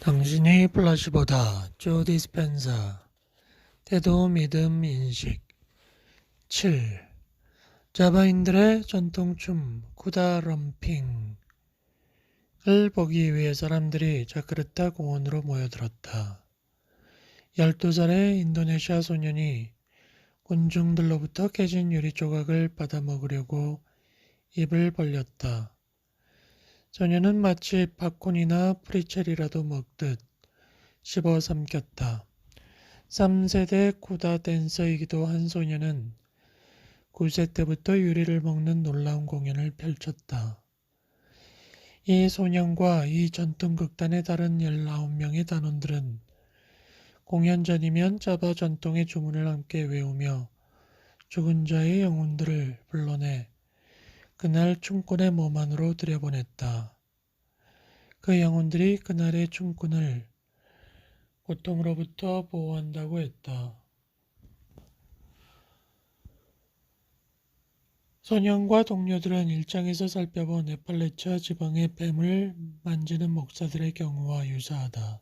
당신이 플라시보다 조 디스펜서 태도 믿음 인식 7. 자바인들의 전통춤 쿠다 럼핑을 보기 위해 사람들이 자크르타 공원으로 모여들었다. 12살의 인도네시아 소년이 군중들로부터 깨진 유리 조각을 받아 먹으려고 입을 벌렸다. 소녀는 마치 팝콘이나 프리첼이라도 먹듯 씹어 삼켰다. 3세대 쿠다 댄서이기도 한 소녀는 9세 때부터 유리를 먹는 놀라운 공연을 펼쳤다. 이 소년과 이 전통극단의 다른 19명의 단원들은 공연 전이면 짜바 전통의 주문을 함께 외우며 죽은 자의 영혼들을 불러내 그날 춤꾼의 몸 안으로 들여보냈다. 그 영혼들이 그날의 춤꾼을 고통으로부터 보호한다고 했다. 소년과 동료들은 일장에서 살펴본 에팔레차 지방의 뱀을 만지는 목사들의 경우와 유사하다.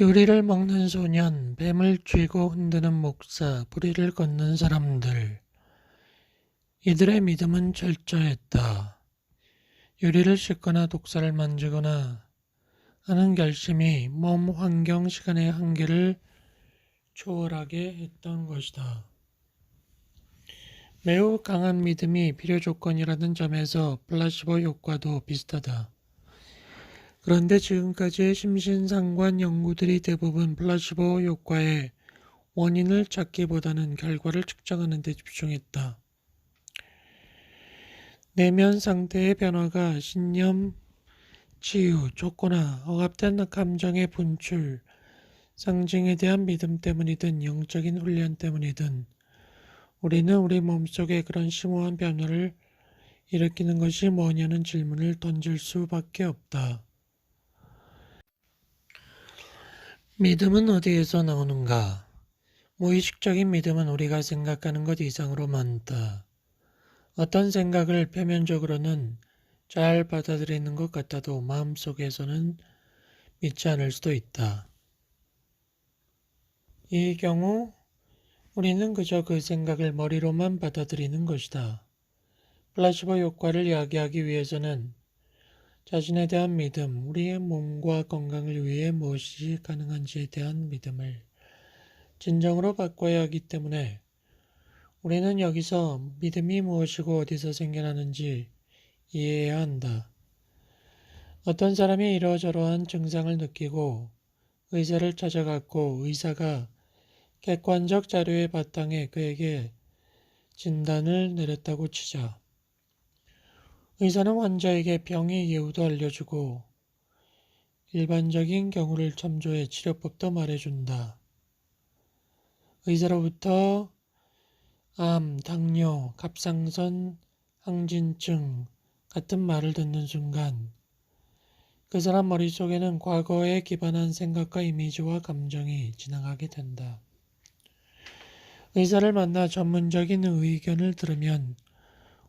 유리를 먹는 소년, 뱀을 쥐고 흔드는 목사, 부리를 걷는 사람들. 이들의 믿음은 철저했다. 유리를 씻거나 독사를 만지거나 하는 결심이 몸 환경 시간의 한계를 초월하게 했던 것이다. 매우 강한 믿음이 필요 조건이라는 점에서 플라시보 효과도 비슷하다. 그런데 지금까지의 심신상관 연구들이 대부분 플라시보 효과의 원인을 찾기보다는 결과를 측정하는 데 집중했다. 내면 상태의 변화가 신념, 치유, 쫓거나 억압된 감정의 분출, 상징에 대한 믿음 때문이든 영적인 훈련 때문이든 우리는 우리 몸속에 그런 심오한 변화를 일으키는 것이 뭐냐는 질문을 던질 수밖에 없다. 믿음은 어디에서 나오는가? 무의식적인 믿음은 우리가 생각하는 것 이상으로 많다. 어떤 생각을 표면적으로는 잘 받아들이는 것 같아도 마음속에서는 믿지 않을 수도 있다. 이 경우 우리는 그저 그 생각을 머리로만 받아들이는 것이다. 플라시보 효과를 이야기하기 위해서는 자신에 대한 믿음, 우리의 몸과 건강을 위해 무엇이 가능한지에 대한 믿음을 진정으로 바꿔야 하기 때문에 우리는 여기서 믿음이 무엇이고 어디서 생겨나는지 이해해야 한다. 어떤 사람이 이러저러한 증상을 느끼고 의사를 찾아갔고 의사가 객관적 자료의 바탕에 그에게 진단을 내렸다고 치자. 의사는 환자에게 병의 이유도 알려주고 일반적인 경우를 참조해 치료법도 말해준다. 의사로부터 암, 당뇨, 갑상선, 항진증 같은 말을 듣는 순간 그 사람 머릿속에는 과거에 기반한 생각과 이미지와 감정이 지나가게 된다. 의사를 만나 전문적인 의견을 들으면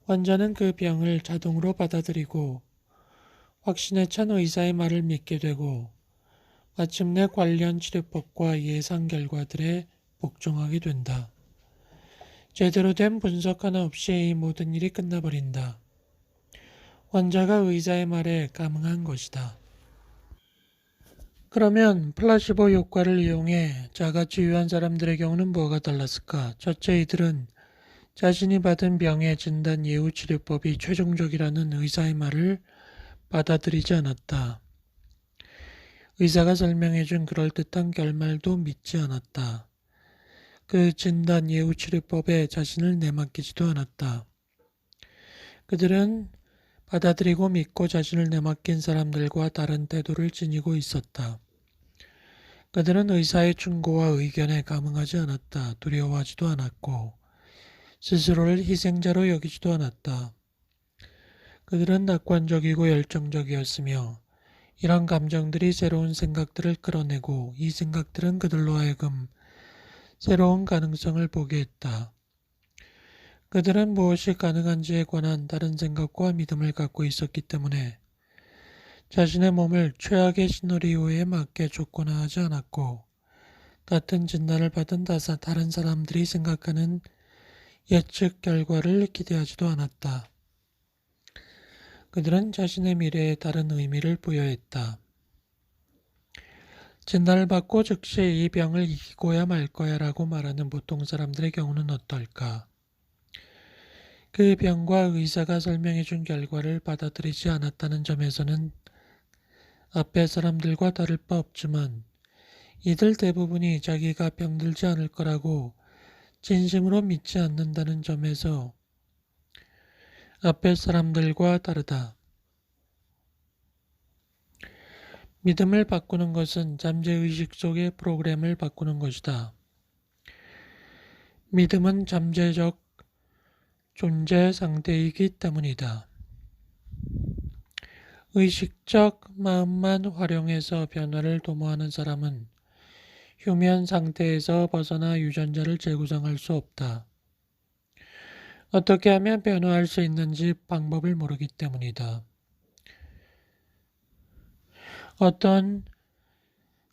환자는 그 병을 자동으로 받아들이고 확신에 찬 의사의 말을 믿게 되고 마침내 관련 치료법과 예상 결과들에 복종하게 된다. 제대로 된 분석 하나 없이 이 모든 일이 끝나버린다. 환자가 의사의 말에 감응한 것이다. 그러면 플라시보 효과를 이용해 자가 치유한 사람들의 경우는 뭐가 달랐을까? 첫째, 이들은 자신이 받은 병의 진단 예후 치료법이 최종적이라는 의사의 말을 받아들이지 않았다. 의사가 설명해준 그럴듯한 결말도 믿지 않았다. 그 진단 예후 치료법에 자신을 내맡기지도 않았다. 그들은 받아들이고 믿고 자신을 내맡긴 사람들과 다른 태도를 지니고 있었다. 그들은 의사의 충고와 의견에 감응하지 않았다. 두려워하지도 않았고 스스로를 희생자로 여기지도 않았다. 그들은 낙관적이고 열정적이었으며 이런 감정들이 새로운 생각들을 끌어내고 이 생각들은 그들로 하여금 새로운 가능성을 보게 했다. 그들은 무엇이 가능한지에 관한 다른 생각과 믿음을 갖고 있었기 때문에 자신의 몸을 최악의 시나리오에 맞게 조건화하지 않았고 같은 진단을 받은 다사 다른 사람들이 생각하는 예측 결과를 기대하지도 않았다. 그들은 자신의 미래에 다른 의미를 부여했다. 진단을 받고 즉시 이 병을 이기고야 말 거야 라고 말하는 보통 사람들의 경우는 어떨까? 그 병과 의사가 설명해 준 결과를 받아들이지 않았다는 점에서는 앞에 사람들과 다를 바 없지만 이들 대부분이 자기가 병들지 않을 거라고 진심으로 믿지 않는다는 점에서 앞에 사람들과 다르다. 믿음을 바꾸는 것은 잠재의식 속의 프로그램을 바꾸는 것이다. 믿음은 잠재적 존재 상태이기 때문이다. 의식적 마음만 활용해서 변화를 도모하는 사람은 휴면 상태에서 벗어나 유전자를 재구성할 수 없다. 어떻게 하면 변화할 수 있는지 방법을 모르기 때문이다. 어떤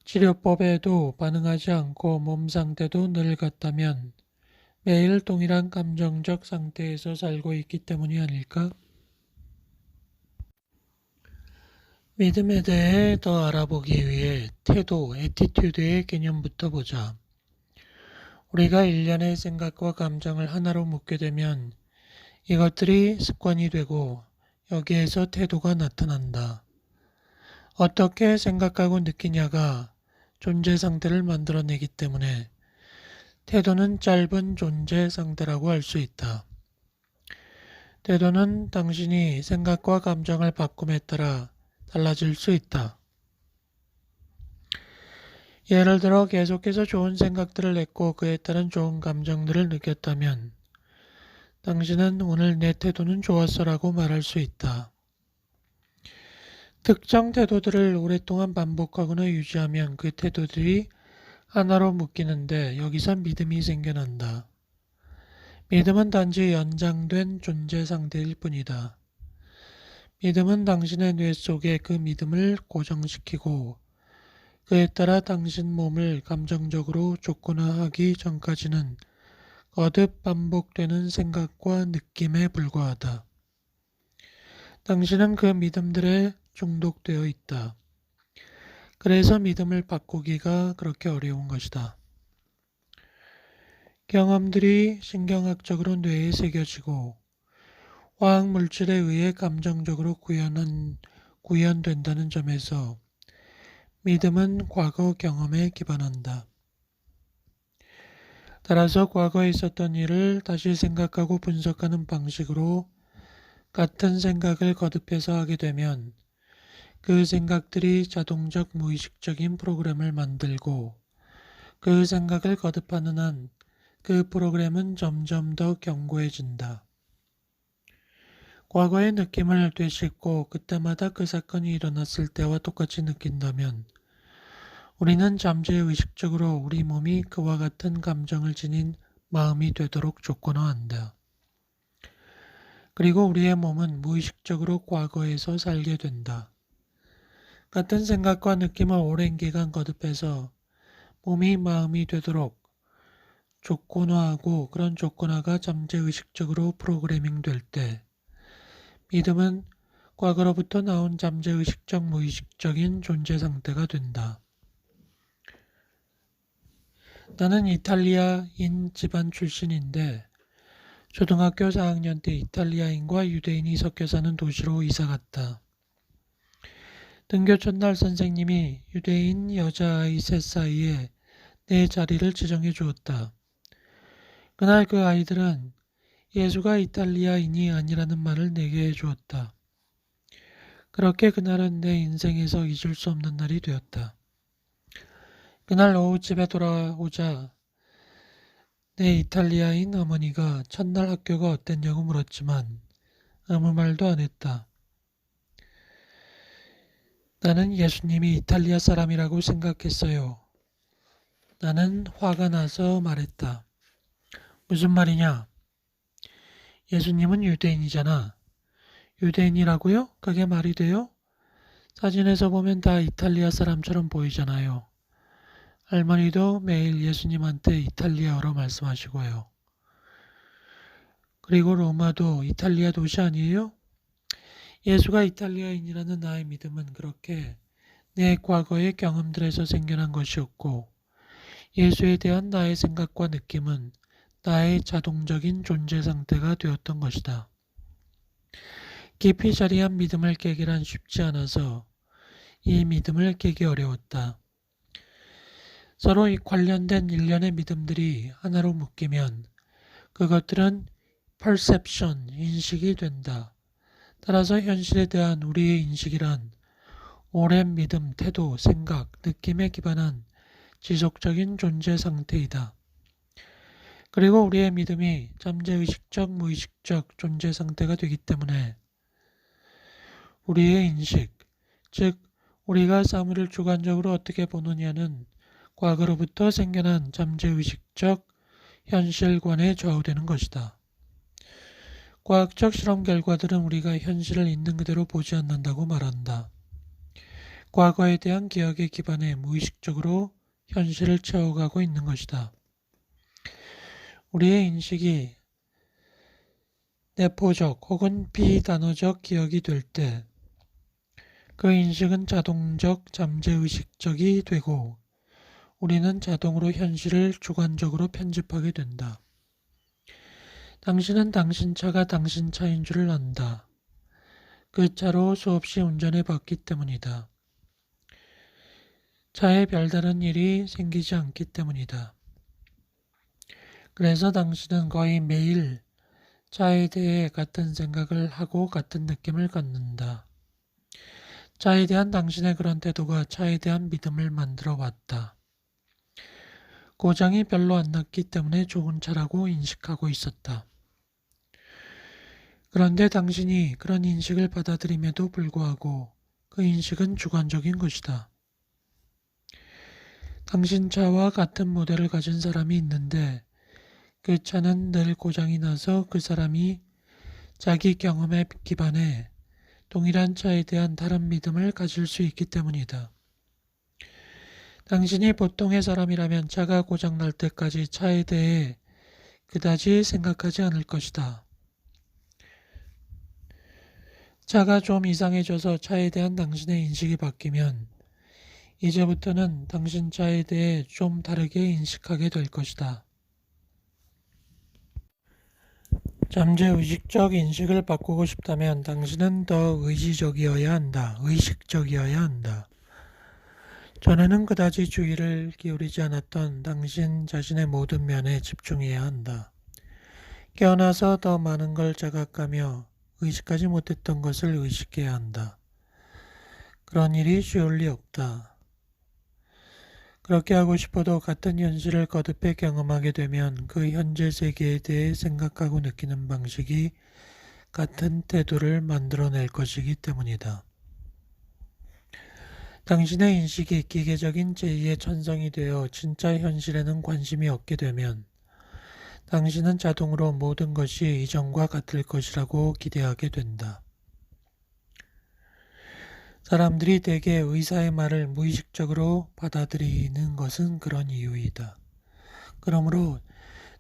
치료법에도 반응하지 않고 몸 상태도 늘 같다면 매일 동일한 감정적 상태에서 살고 있기 때문이 아닐까? 믿음에 대해 더 알아보기 위해 태도, 에티튜드의 개념부터 보자. 우리가 일련의 생각과 감정을 하나로 묶게 되면 이것들이 습관이 되고 여기에서 태도가 나타난다. 어떻게 생각하고 느끼냐가 존재 상태를 만들어내기 때문에 태도는 짧은 존재 상태라고 할 수 있다. 태도는 당신이 생각과 감정을 바꿈에 따라 달라질 수 있다. 예를 들어 계속해서 좋은 생각들을 했고 그에 따른 좋은 감정들을 느꼈다면 당신은 오늘 내 태도는 좋았어라고 말할 수 있다. 특정 태도들을 오랫동안 반복하거나 유지하면 그 태도들이 하나로 묶이는데 여기서 믿음이 생겨난다. 믿음은 단지 연장된 존재 상태일 뿐이다. 믿음은 당신의 뇌 속에 그 믿음을 고정시키고 그에 따라 당신 몸을 감정적으로 조건화하기 전까지는 거듭 반복되는 생각과 느낌에 불과하다. 당신은 그 믿음들에 중독되어 있다. 그래서 믿음을 바꾸기가 그렇게 어려운 것이다. 경험들이 신경학적으로 뇌에 새겨지고 화학 물질에 의해 감정적으로 구현한, 구현된다는 점에서 믿음은 과거 경험에 기반한다. 따라서 과거에 있었던 일을 다시 생각하고 분석하는 방식으로 같은 생각을 거듭해서 하게 되면 그 생각들이 자동적 무의식적인 프로그램을 만들고 그 생각을 거듭하는 한 그 프로그램은 점점 더 견고해진다. 과거의 느낌을 되씹고 그때마다 그 사건이 일어났을 때와 똑같이 느낀다면 우리는 잠재의식적으로 우리 몸이 그와 같은 감정을 지닌 마음이 되도록 조건화한다. 그리고 우리의 몸은 무의식적으로 과거에서 살게 된다. 같은 생각과 느낌을 오랜 기간 거듭해서 몸이 마음이 되도록 조건화하고 그런 조건화가 잠재의식적으로 프로그래밍 될 때 믿음은 과거로부터 나온 잠재의식적 무의식적인 존재 상태가 된다. 나는 이탈리아인 집안 출신인데 초등학교 4학년 때 이탈리아인과 유대인이 섞여 사는 도시로 이사 갔다. 등교 첫날 선생님이 유대인 여자아이 셋 사이에 내 자리를 지정해 주었다. 그날 그 아이들은 예수가 이탈리아인이 아니라는 말을 내게 해 주었다. 그렇게 그날은 내 인생에서 잊을 수 없는 날이 되었다. 그날 오후 집에 돌아오자 내 이탈리아인 어머니가 첫날 학교가 어땠냐고 물었지만 아무 말도 안 했다. 나는 예수님이 이탈리아 사람이라고 생각했어요. 나는 화가 나서 말했다. 무슨 말이냐? 예수님은 유대인이잖아. 유대인이라고요? 그게 말이 돼요? 사진에서 보면 다 이탈리아 사람처럼 보이잖아요. 할머니도 매일 예수님한테 이탈리아어로 말씀하시고요. 그리고 로마도 이탈리아 도시 아니에요? 예수가 이탈리아인이라는 나의 믿음은 그렇게 내 과거의 경험들에서 생겨난 것이었고 예수에 대한 나의 생각과 느낌은 나의 자동적인 존재 상태가 되었던 것이다. 깊이 자리한 믿음을 깨기란 쉽지 않아서 이 믿음을 깨기 어려웠다. 서로 이 관련된 일련의 믿음들이 하나로 묶이면 그것들은 perception, 인식이 된다. 따라서 현실에 대한 우리의 인식이란 오랜 믿음, 태도, 생각, 느낌에 기반한 지속적인 존재 상태이다. 그리고 우리의 믿음이 잠재의식적, 무의식적 존재 상태가 되기 때문에 우리의 인식, 즉 우리가 사물을 주관적으로 어떻게 보느냐는 과거로부터 생겨난 잠재의식적 현실관에 좌우되는 것이다. 과학적 실험 결과들은 우리가 현실을 있는 그대로 보지 않는다고 말한다. 과거에 대한 기억에 기반해 무의식적으로 현실을 채워가고 있는 것이다. 우리의 인식이 내포적 혹은 비단어적 기억이 될 때 그 인식은 자동적 잠재의식적이 되고 우리는 자동으로 현실을 주관적으로 편집하게 된다. 당신은 당신 차가 당신 차인 줄을 안다. 그 차로 수없이 운전해 봤기 때문이다. 차에 별다른 일이 생기지 않기 때문이다. 그래서 당신은 거의 매일 차에 대해 같은 생각을 하고 같은 느낌을 갖는다. 차에 대한 당신의 그런 태도가 차에 대한 믿음을 만들어 왔다. 고장이 별로 안 났기 때문에 좋은 차라고 인식하고 있었다. 그런데 당신이 그런 인식을 받아들임에도 불구하고 그 인식은 주관적인 것이다. 당신 차와 같은 모델을 가진 사람이 있는데 그 차는 늘 고장이 나서 그 사람이 자기 경험에 기반해 동일한 차에 대한 다른 믿음을 가질 수 있기 때문이다. 당신이 보통의 사람이라면 차가 고장날 때까지 차에 대해 그다지 생각하지 않을 것이다. 차가 좀 이상해져서 차에 대한 당신의 인식이 바뀌면 이제부터는 당신 차에 대해 좀 다르게 인식하게 될 것이다. 잠재 의식적 인식을 바꾸고 싶다면 당신은 더 의지적이어야 한다. 의식적이어야 한다. 전에는 그다지 주의를 기울이지 않았던 당신 자신의 모든 면에 집중해야 한다. 깨어나서 더 많은 걸 자각하며 의식하지 못했던 것을 의식해야 한다. 그런 일이 쉬울 리 없다. 그렇게 하고 싶어도 같은 현실을 거듭해 경험하게 되면 그 현재 세계에 대해 생각하고 느끼는 방식이 같은 태도를 만들어낼 것이기 때문이다. 당신의 인식이 기계적인 제2의 천성이 되어 진짜 현실에는 관심이 없게 되면 당신은 자동으로 모든 것이 이전과 같을 것이라고 기대하게 된다. 사람들이 대개 의사의 말을 무의식적으로 받아들이는 것은 그런 이유이다. 그러므로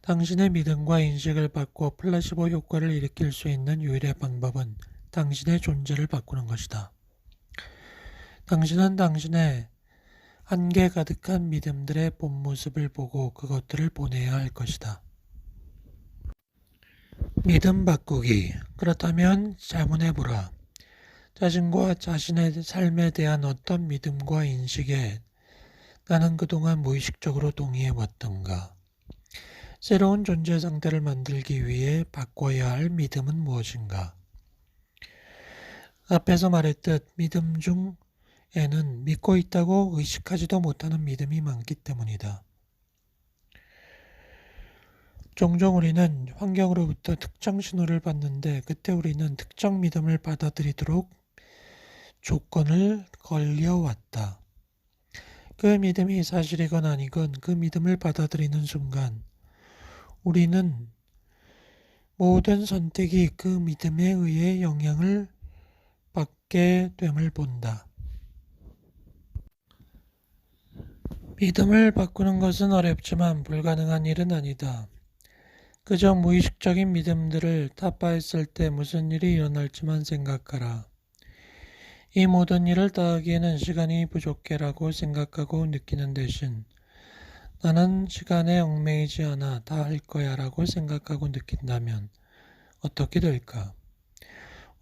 당신의 믿음과 인식을 바꿔 플라시보 효과를 일으킬 수 있는 유일의 방법은 당신의 존재를 바꾸는 것이다. 당신은 당신의 한계 가득한 믿음들의 본 모습을 보고 그것들을 보내야 할 것이다. 믿음 바꾸기. 그렇다면 자문해 보라. 자신과 자신의 삶에 대한 어떤 믿음과 인식에 나는 그동안 무의식적으로 동의해 왔던가? 새로운 존재 상태를 만들기 위해 바꿔야 할 믿음은 무엇인가? 앞에서 말했듯 믿음 중 에는 믿고 있다고 의식하지도 못하는 믿음이 많기 때문이다. 종종 우리는 환경으로부터 특정 신호를 받는데 그때 우리는 특정 믿음을 받아들이도록 조건을 걸려왔다. 그 믿음이 사실이건 아니건 그 믿음을 받아들이는 순간 우리는 모든 선택이 그 믿음에 의해 영향을 받게 됨을 본다. 믿음을 바꾸는 것은 어렵지만 불가능한 일은 아니다. 그저 무의식적인 믿음들을 타파했을 때 무슨 일이 일어날지만 생각하라. 이 모든 일을 다 하기에는 시간이 부족해라고 생각하고 느끼는 대신 나는 시간에 얽매이지 않아 다 할 거야 라고 생각하고 느낀다면 어떻게 될까?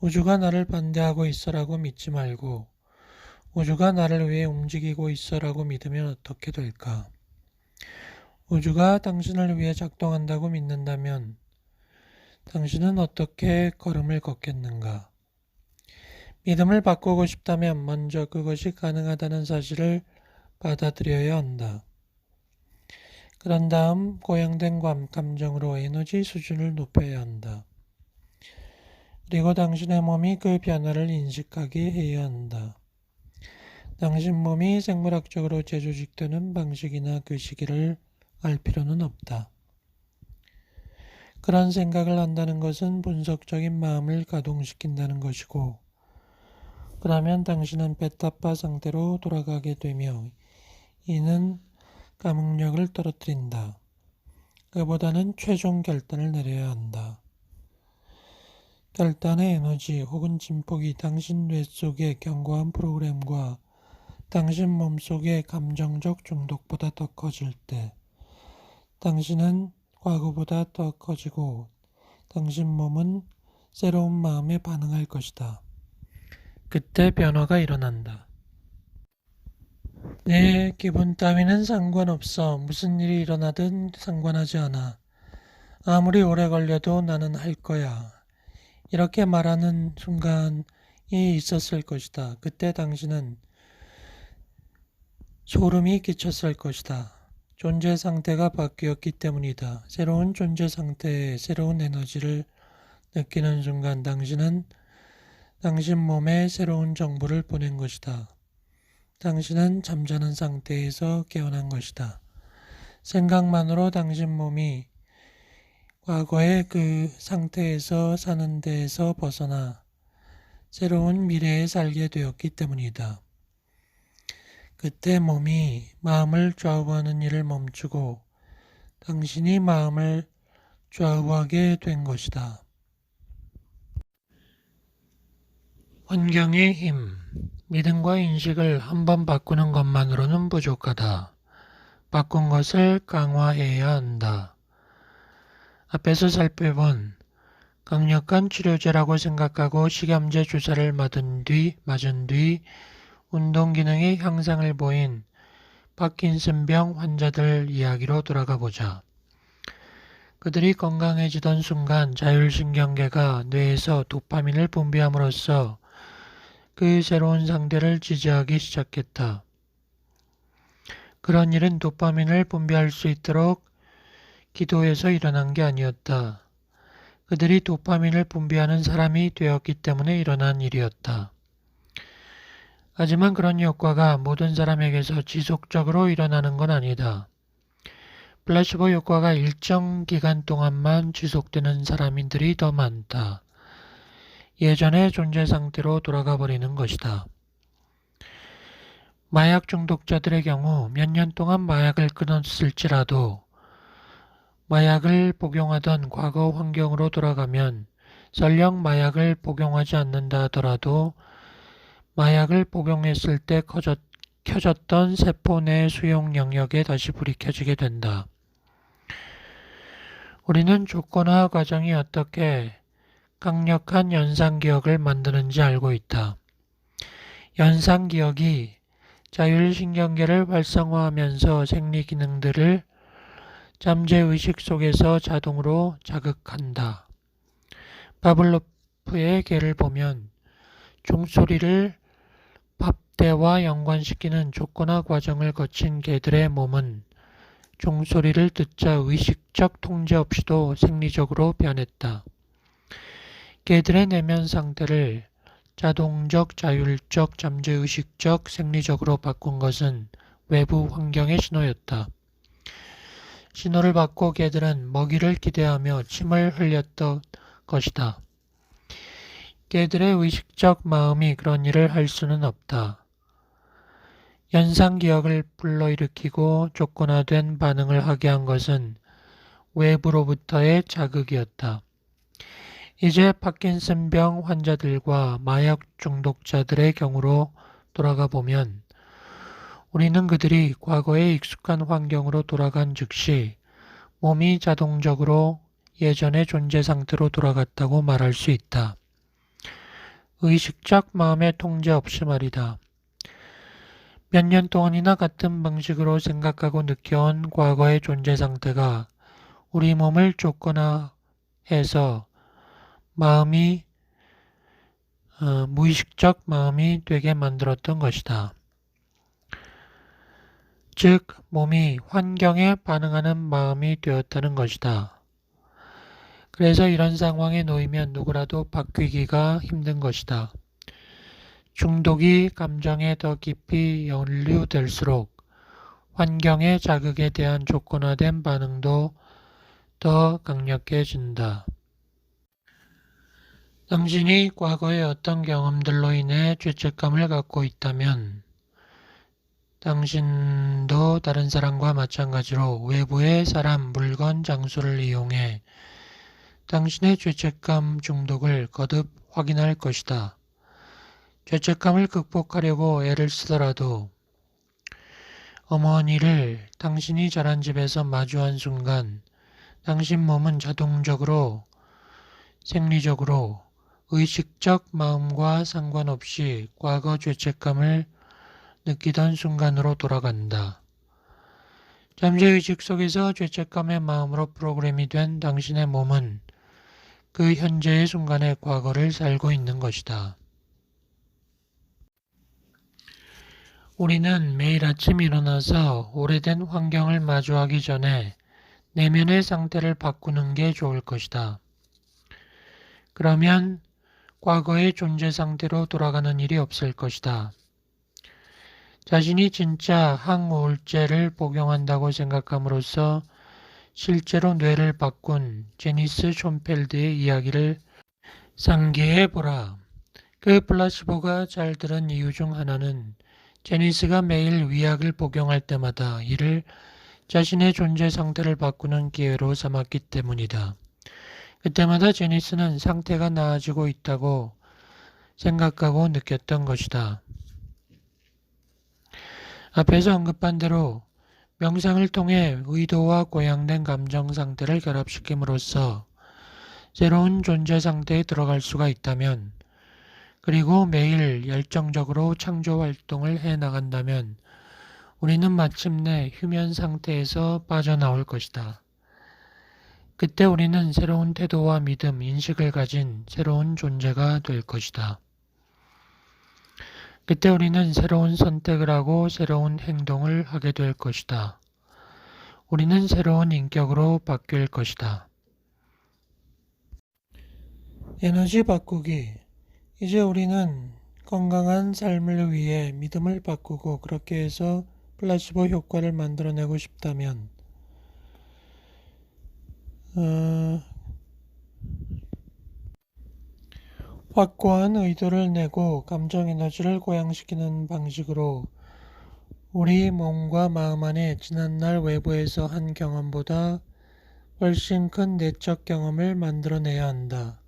우주가 나를 반대하고 있어라고 믿지 말고 우주가 나를 위해 움직이고 있어라고 믿으면 어떻게 될까? 우주가 당신을 위해 작동한다고 믿는다면 당신은 어떻게 걸음을 걷겠는가? 믿음을 바꾸고 싶다면 먼저 그것이 가능하다는 사실을 받아들여야 한다. 그런 다음 고양된 감- 감정으로 에너지 수준을 높여야 한다. 그리고 당신의 몸이 그 변화를 인식하게 해야 한다. 당신 몸이 생물학적으로 재조직되는 방식이나 그 시기를 알 필요는 없다. 그런 생각을 한다는 것은 분석적인 마음을 가동시킨다는 것이고, 그러면 당신은 베타파 상태로 돌아가게 되며, 이는 감흥력을 떨어뜨린다. 그보다는 최종 결단을 내려야 한다. 결단의 에너지 혹은 진폭이 당신 뇌 속의 견고한 프로그램과 당신 몸 속의 감정적 중독보다 더 커질 때, 당신은 과거보다 더 커지고 당신 몸은 새로운 마음에 반응할 것이다. 그때 변화가 일어난다. 내 기분 따위는 상관없어. 무슨 일이 일어나든 상관하지 않아. 아무리 오래 걸려도 나는 할 거야. 이렇게 말하는 순간이 있었을 것이다. 그때 당신은 소름이 끼쳤을 것이다. 존재 상태가 바뀌었기 때문이다. 새로운 존재 상태에 새로운 에너지를 느끼는 순간 당신은 당신 몸에 새로운 정보를 보낸 것이다. 당신은 잠자는 상태에서 깨어난 것이다. 생각만으로 당신 몸이 과거의 그 상태에서 사는 데에서 벗어나 새로운 미래에 살게 되었기 때문이다. 그때 몸이 마음을 좌우하는 일을 멈추고 당신이 마음을 좌우하게 된 것이다. 환경의 힘, 믿음과 인식을 한번 바꾸는 것만으로는 부족하다. 바꾼 것을 강화해야 한다. 앞에서 살펴본 강력한 치료제라고 생각하고 식염제 주사를 맞은 뒤, 맞은 뒤 운동 기능의 향상을 보인 파킨슨병 환자들 이야기로 돌아가 보자. 그들이 건강해지던 순간 자율신경계가 뇌에서 도파민을 분비함으로써 그 새로운 상태를 지지하기 시작했다. 그런 일은 도파민을 분비할 수 있도록 기도에서 일어난 게 아니었다. 그들이 도파민을 분비하는 사람이 되었기 때문에 일어난 일이었다. 하지만 그런 효과가 모든 사람에게서 지속적으로 일어나는 건 아니다. 플라시보 효과가 일정 기간 동안만 지속되는 사람들이 더 많다. 예전의 존재 상태로 돌아가 버리는 것이다. 마약 중독자들의 경우 몇 년 동안 마약을 끊었을지라도 마약을 복용하던 과거 환경으로 돌아가면 설령 마약을 복용하지 않는다 하더라도 마약을 복용했을 때 커졌, 켜졌던 세포 내 수용 영역에 다시 불이 켜지게 된다. 우리는 조건화 과정이 어떻게 강력한 연상 기억을 만드는지 알고 있다. 연상 기억이 자율신경계를 활성화하면서 생리 기능들을 잠재 의식 속에서 자동으로 자극한다. 바블로프의 개를 보면 종소리를 밥대와 연관시키는 조건화 과정을 거친 개들의 몸은 종소리를 듣자 의식적 통제 없이도 생리적으로 변했다. 개들의 내면 상태를 자동적, 자율적, 잠재의식적, 생리적으로 바꾼 것은 외부 환경의 신호였다. 신호를 받고 개들은 먹이를 기대하며 침을 흘렸던 것이다. 개들의 의식적 마음이 그런 일을 할 수는 없다. 연상 기억을 불러일으키고 조건화된 반응을 하게 한 것은 외부로부터의 자극이었다. 이제 파킨슨병 환자들과 마약 중독자들의 경우로 돌아가 보면 우리는 그들이 과거의 익숙한 환경으로 돌아간 즉시 몸이 자동적으로 예전의 존재 상태로 돌아갔다고 말할 수 있다. 의식적 마음의 통제 없이 말이다. 몇 년 동안이나 같은 방식으로 생각하고 느껴온 과거의 존재 상태가 우리 몸을 조건화해서 마음이 어, 무의식적 마음이 되게 만들었던 것이다. 즉, 몸이 환경에 반응하는 마음이 되었다는 것이다. 그래서 이런 상황에 놓이면 누구라도 바뀌기가 힘든 것이다. 중독이 감정에 더 깊이 연루될수록 환경의 자극에 대한 조건화된 반응도 더 강력해진다. 당신이 과거의 어떤 경험들로 인해 죄책감을 갖고 있다면 당신도 다른 사람과 마찬가지로 외부의 사람, 물건, 장소를 이용해 당신의 죄책감 중독을 거듭 확인할 것이다. 죄책감을 극복하려고 애를 쓰더라도 어머니를 당신이 자란 집에서 마주한 순간 당신 몸은 자동적으로 생리적으로 의식적 마음과 상관없이 과거 죄책감을 느끼던 순간으로 돌아간다. 잠재 의식 속에서 죄책감의 마음으로 프로그램이 된 당신의 몸은 그 현재의 순간의 과거를 살고 있는 것이다. 우리는 매일 아침 일어나서 오래된 환경을 마주하기 전에 내면의 상태를 바꾸는 게 좋을 것이다. 그러면 과거의 존재 상태로 돌아가는 일이 없을 것이다. 자신이 진짜 항우울제를 복용한다고 생각함으로써 실제로 뇌를 바꾼 제니스 숀펠드의 이야기를 상기해 보라. 그 플라시보가 잘 들은 이유 중 하나는 제니스가 매일 위약을 복용할 때마다 이를 자신의 존재 상태를 바꾸는 기회로 삼았기 때문이다. 그때마다 제니스는 상태가 나아지고 있다고 생각하고 느꼈던 것이다. 앞에서 언급한 대로 명상을 통해 의도와 고양된 감정 상태를 결합시킴으로써 새로운 존재 상태에 들어갈 수가 있다면 그리고 매일 열정적으로 창조 활동을 해 나간다면 우리는 마침내 휴면 상태에서 빠져나올 것이다. 그때 우리는 새로운 태도와 믿음, 인식을 가진 새로운 존재가 될 것이다. 그때 우리는 새로운 선택을 하고 새로운 행동을 하게 될 것이다. 우리는 새로운 인격으로 바뀔 것이다. 에너지 바꾸기. 이제 우리는 건강한 삶을 위해 믿음을 바꾸고 그렇게 해서 플라시보 효과를 만들어내고 싶다면, 어, 확고한 의도를 내고 감정 에너지를 고양시키는 방식으로 우리 몸과 마음 안에 지난날 외부에서 한 경험보다 훨씬 큰 내적 경험을 만들어내야 한다.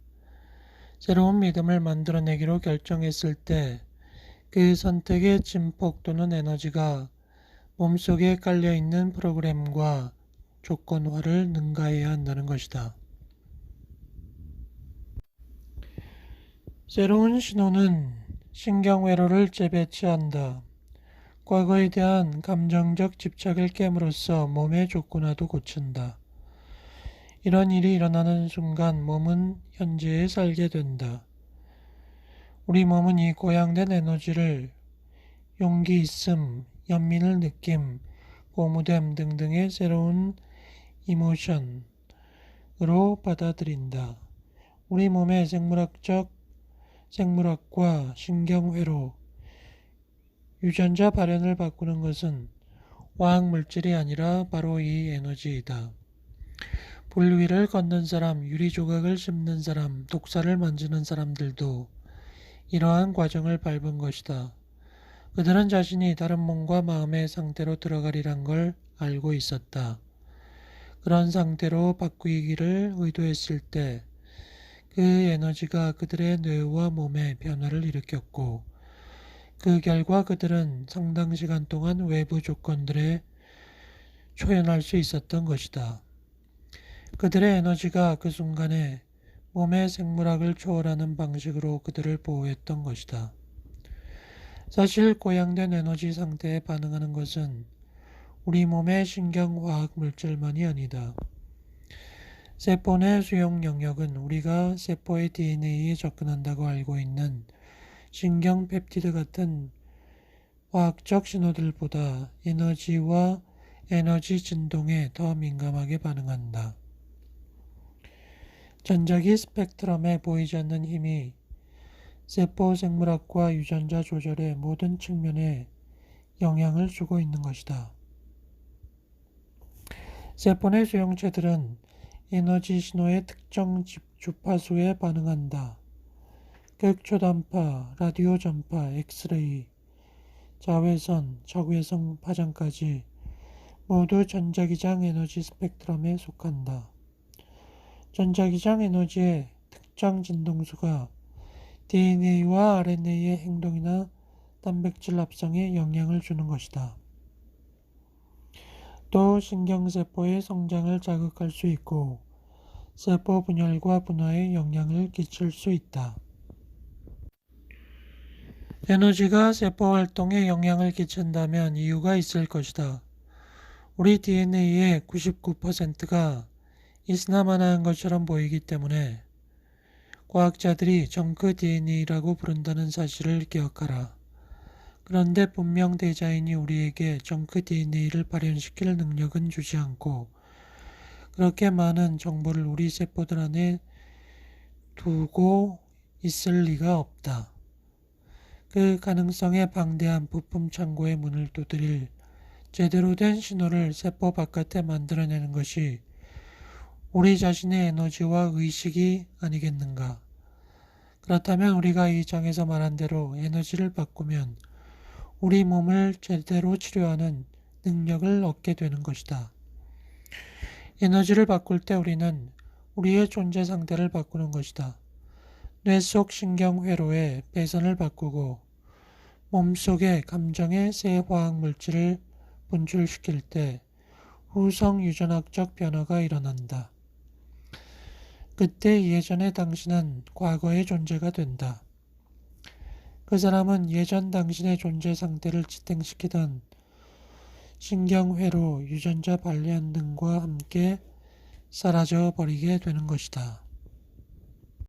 새로운 믿음을 만들어내기로 결정했을 때 그 선택의 진폭 또는 에너지가 몸속에 깔려있는 프로그램과 조건화를 능가해야 한다는 것이다. 새로운 신호는 신경회로를 재배치한다. 과거에 대한 감정적 집착을 깨므로써 몸의 조건화도 고친다. 이런 일이 일어나는 순간 몸은 현재에 살게 된다. 우리 몸은 이 고양된 에너지를 용기 있음, 연민을 느낌, 고무됨 등등의 새로운 이모션으로 받아들인다. 우리 몸의 생물학적 생물학과 신경회로 유전자 발현을 바꾸는 것은 화학 물질이 아니라 바로 이 에너지이다. 불 위를 걷는 사람, 유리 조각을 씹는 사람, 독사를 만지는 사람들도 이러한 과정을 밟은 것이다. 그들은 자신이 다른 몸과 마음의 상태로 들어가리란 걸 알고 있었다. 그런 상태로 바꾸기를 의도했을 때 그 에너지가 그들의 뇌와 몸에 변화를 일으켰고 그 결과 그들은 상당 시간 동안 외부 조건들에 초연할 수 있었던 것이다. 그들의 에너지가 그 순간에 몸의 생물학을 초월하는 방식으로 그들을 보호했던 것이다. 사실 고양된 에너지 상태에 반응하는 것은 우리 몸의 신경화학 물질만이 아니다. 세포 내 수용 영역은 우리가 세포의 DNA에 접근한다고 알고 있는 신경 펩티드 같은 화학적 신호들보다 에너지와 에너지 진동에 더 민감하게 반응한다. 전자기 스펙트럼에 보이지 않는 힘이 세포 생물학과 유전자 조절의 모든 측면에 영향을 주고 있는 것이다. 세포 내 수용체들은 에너지 신호의 특정 주파수에 반응한다. 극초단파, 라디오 전파, 엑스레이, 자외선, 적외선 파장까지 모두 전자기장 에너지 스펙트럼에 속한다. 전자기장 에너지의 특정 진동수가 DNA와 RNA의 행동이나 단백질 합성에 영향을 주는 것이다. 또 신경세포의 성장을 자극할 수 있고 세포 분열과 분화에 영향을 끼칠 수 있다. 에너지가 세포 활동에 영향을 끼친다면 이유가 있을 것이다. 우리 DNA의 99%가 이스나마나한 것처럼 보이기 때문에 과학자들이 정크 DNA라고 부른다는 사실을 기억하라. 그런데 분명 데자인이 우리에게 정크 DNA를 발현시킬 능력은 주지 않고 그렇게 많은 정보를 우리 세포들 안에 두고 있을 리가 없다. 그 가능성에 방대한 부품 창고의 문을 두드릴 제대로 된 신호를 세포 바깥에 만들어내는 것이 우리 자신의 에너지와 의식이 아니겠는가? 그렇다면 우리가 이 장에서 말한 대로 에너지를 바꾸면 우리 몸을 제대로 치료하는 능력을 얻게 되는 것이다. 에너지를 바꿀 때 우리는 우리의 존재 상태를 바꾸는 것이다. 뇌 속 신경 회로의 배선을 바꾸고 몸 속의 감정의 새 화학 물질을 분출시킬 때 후성 유전학적 변화가 일어난다. 그때 예전의 당신은 과거의 존재가 된다. 그 사람은 예전 당신의 존재 상태를 지탱시키던 신경회로 유전자 발련 등과 함께 사라져 버리게 되는 것이다.